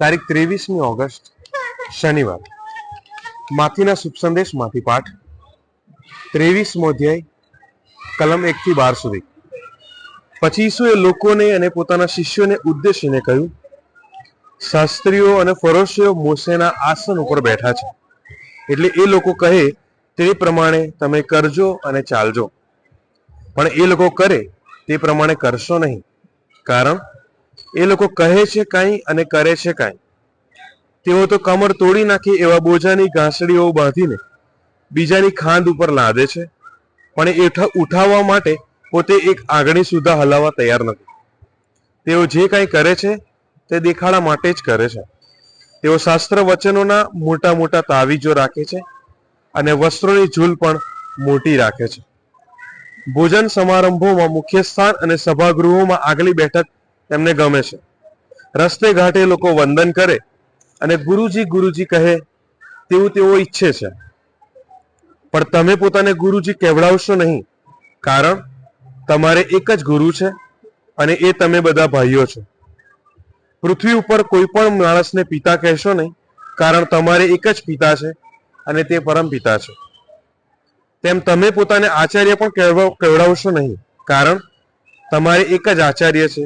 તારીખ ત્રેવીસમી ઓગસ્ટ, શનિવાર. માથીના શુભ સંદેશ, માથી પાઠ. ત્રેવીસમો અધ્યાય, કલમ એક થી બાર સુધી. પછી ઈસુએ લોકોને અને પોતાના શિષ્યોને ઉદ્દેશીને કહ્યું, શાસ્ત્રીઓ અને ફરોશીઓ મોસેના આસન ઉપર બેઠા છે. એટલે એ લોકો કહે, તે પ્રમાણે તમે કરજો અને ચાલજો. પણ એ લોકો કરે, તે પ્રમાણે કરશો નહીં. કારણ એ લોકો કહે છે કાંઈ અને કરે છે કાંઈ. તેઓ તો કમર તોડી નાખી એવા બોજાની ઘાસડીઓ બાંધીને બીજાની ખાંદ ઉપર લાદે છે, પણ એ ઉઠા- ઉઠાવવા માટે પોતે એક આંગળી સુધા હલાવવા તૈયાર નથી. તેઓ જે કાંઈ કરે છે, તે દેખાડા માટે જ કરે છે. તેઓ શાસ્ત્ર વચનોના મોટા મોટા તાવીજો રાખે છે અને વસ્ત્રોની ઝૂલ પણ મોટી રાખે છે. ભોજન સમારંભોમાં મુખ્ય સ્થાન અને સભાગૃહોમાં આગલી બેઠક તેમને ગમે છે. રસ્તે ઘાટે લોકો વંદન કરે અને ગુરુજી ગુરુજી કહે, તેવું તેઓ ઈચ્છે છે. પણ તમે પોતાને ગુરુજી કહેવડાવશો નહીં, કારણ તમારે એક જ ગુરુ છે અને એ તમે બધા ભાઈઓ છો. પૃથ્વી ઉપર કોઈ પણ માણસને પિતા કહેશો નહીં, કારણ તમારે એક જ પિતા છે અને તે પરમ પિતા છે. તેમ તમે પોતાને આચાર્ય પણ કેવડાવશો નહીં, કારણ તમારે એક જ આચાર્ય છે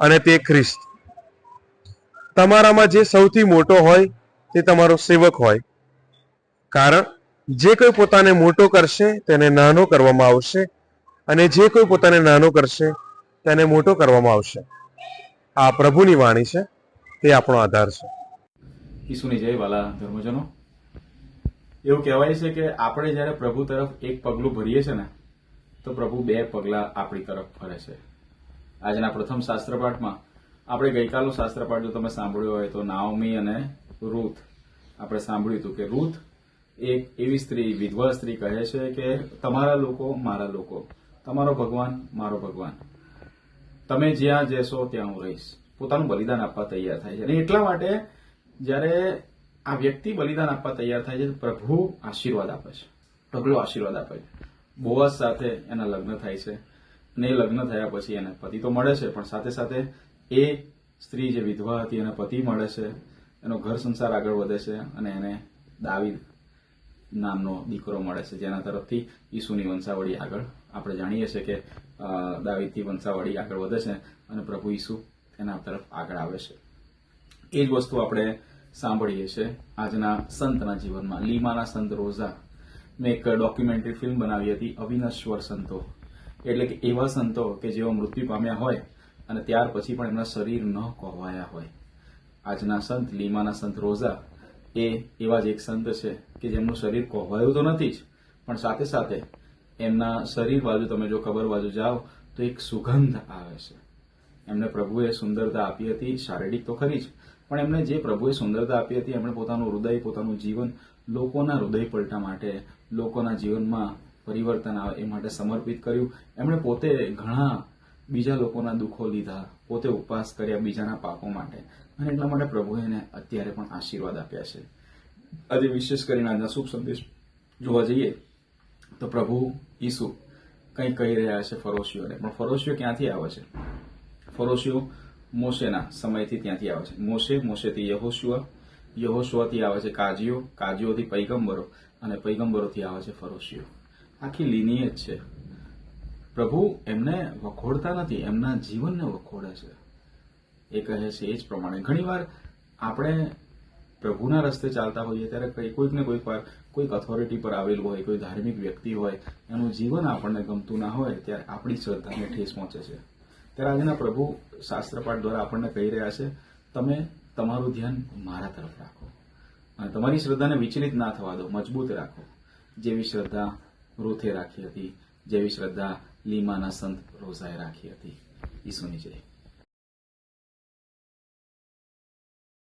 અને તે ખ્રિસ્ત. તમારામાં જે સૌથી મોટો હોય તે તમારો સેવક હોય. કારણ જે કોઈ પોતાને મોટો કરશે તેને નાનો કરવામાં આવશે અને જે કોઈ પોતાને નાનો કરશે તેને મોટો કરવામાં આવશે. આ પ્રભુની વાણી છે, તે આપણો આધાર છે. ઈસુની જય વાલા ધર્મજનો. એવું કહેવાય છે કે આપણે જ્યારે પ્રભુ તરફ એક પગલું ભરીએ છીએ ને, તો પ્રભુ બે પગલા આપણી તરફ ફરે છે. આજના પ્રથમ શાસ્ત્રપાઠમાં આપણે ગઈકાલનું શાસ્ત્રપાઠ જો તમે સાંભળ્યો હોય તો નાઓમી અને રૂથ આપણે સાંભળ્યું હતું કે રૂથ એક એવી સ્ત્રી, વિધવા સ્ત્રી કહે છે કે તમારા લોકો મારા લોકો. તમારો ભગવાન મારો ભગવાન. તમે જ્યાં જશો ત્યાં હું રહીશ. પોતાનું બલિદાન આપવા તૈયાર થાય છે. અને એટલા માટે જ્યારે આ વ્યક્તિ બલિદાન આપવા તૈયાર થાય છે પ્રભુ આશીર્વાદ આપે છે. ઢગલો આશીર્વાદ આપે છે. બોવાસ સાથે એના લગ્ન થાય છે. એ લગ્ન થયા પછી એને પતિ તો મળે છે, પણ સાથે સાથે એ સ્ત્રી જે વિધવા હતી એને પતિ મળે છે, એનો ઘર સંસાર આગળ વધે છે અને એને દાવીદ નામનો દીકરો મળે છે. જેના તરફથી ઈસુની વંશાવળી આગળ આપણે જાણીએ છીએ કે દાવીદથી વંશાવળી આગળ વધે છે અને પ્રભુ ઈસુ એના તરફ આગળ આવે છે. એ જ વસ્તુ આપણે સાંભળીએ છીએ આજના સંતના જીવનમાં. લીમાના સંત રોઝા. મેં એક ડોક્યુમેન્ટરી ફિલ્મ બનાવી હતી, અવિનશ્વર સંતો. એટલે કે એવા સંતો કે જેઓ મૃત્યુ પામ્યા હોય અને ત્યાર પછી પણ એમના શરીર ન કોહવાયા હોય. આજના સંત, લીમાના સંત રોઝા એ એવા જ એક સંત છે કે જેમનું શરીર કોહવાયું તો નથી જ, પણ સાથે સાથે એમના શરીર બાજુ તમે જો ખબર બાજુ જાઓ તો એક સુગંધ આવે છે. એમને પ્રભુએ સુંદરતા આપી હતી, શારીરિક તો ખરી જ, પણ એમને જે પ્રભુએ સુંદરતા આપી હતી, એમણે પોતાનું હૃદય, પોતાનું જીવન લોકોના હૃદય પલટા માટે લોકોના જીવનમાં પરિવર્તન આવે એ માટે સમર્પિત કર્યું. એમણે પોતે ઘણા બીજા લોકોના દુઃખો લીધા, પોતે ઉપવાસ કર્યા બીજાના પાપો માટે. અને એટલા માટે પ્રભુએ એને અત્યારે પણ આશીર્વાદ આપ્યા છે. આજે વિશેષ કરીને આજના શુભ સંદેશ જોવા જઈએ, તો પ્રભુ ઈસુ કંઈ કહી રહ્યા છે ફરોશીઓને. પણ ફરોશીઓ ક્યાંથી આવે છે? ફરોશીઓ મોશેના સમયથી ત્યાંથી આવે છે. મોશે, મોશેથી યહોશુઆ, યહોશુઆથી આવે છે કાજીઓ કાજીઓથી પૈગંબરો અને પૈગંબરોથી આવે છે ફરોશીઓ. આખી lineage છે. પ્રભુ એમને વખોડતા નથી, એમના જીવનને વખોડે છે. એ કહે છે એ જ પ્રમાણે. ઘણીવાર આપણે પ્રભુના રસ્તે ચાલતા હોઈએ ત્યારે કઈ- કોઈક ને કોઈક વાર કોઈક ઓથોરિટી પર આવેલું હોય, કોઈ ધાર્મિક વ્યક્તિ હોય, એનું જીવન આપણને ગમતું ના હોય, ત્યારે આપણી શ્રદ્ધાને ઠેસ પહોંચે છે. ત્યારે આજના પ્રભુ શાસ્ત્રપાઠ દ્વારા આપણને કહી રહ્યા છે, તમે તમારું ધ્યાન મારા તરફ રાખો. અને તમારી શ્રદ્ધાને વિચલિત ના થવા દો, મજબૂત રાખો. જેવી શ્રદ્ધા રૂથે રાખી હતી. જેવી શ્રદ્ધા લીમાના સંત રોઝાએ રાખી હતી. ઈસુની જય.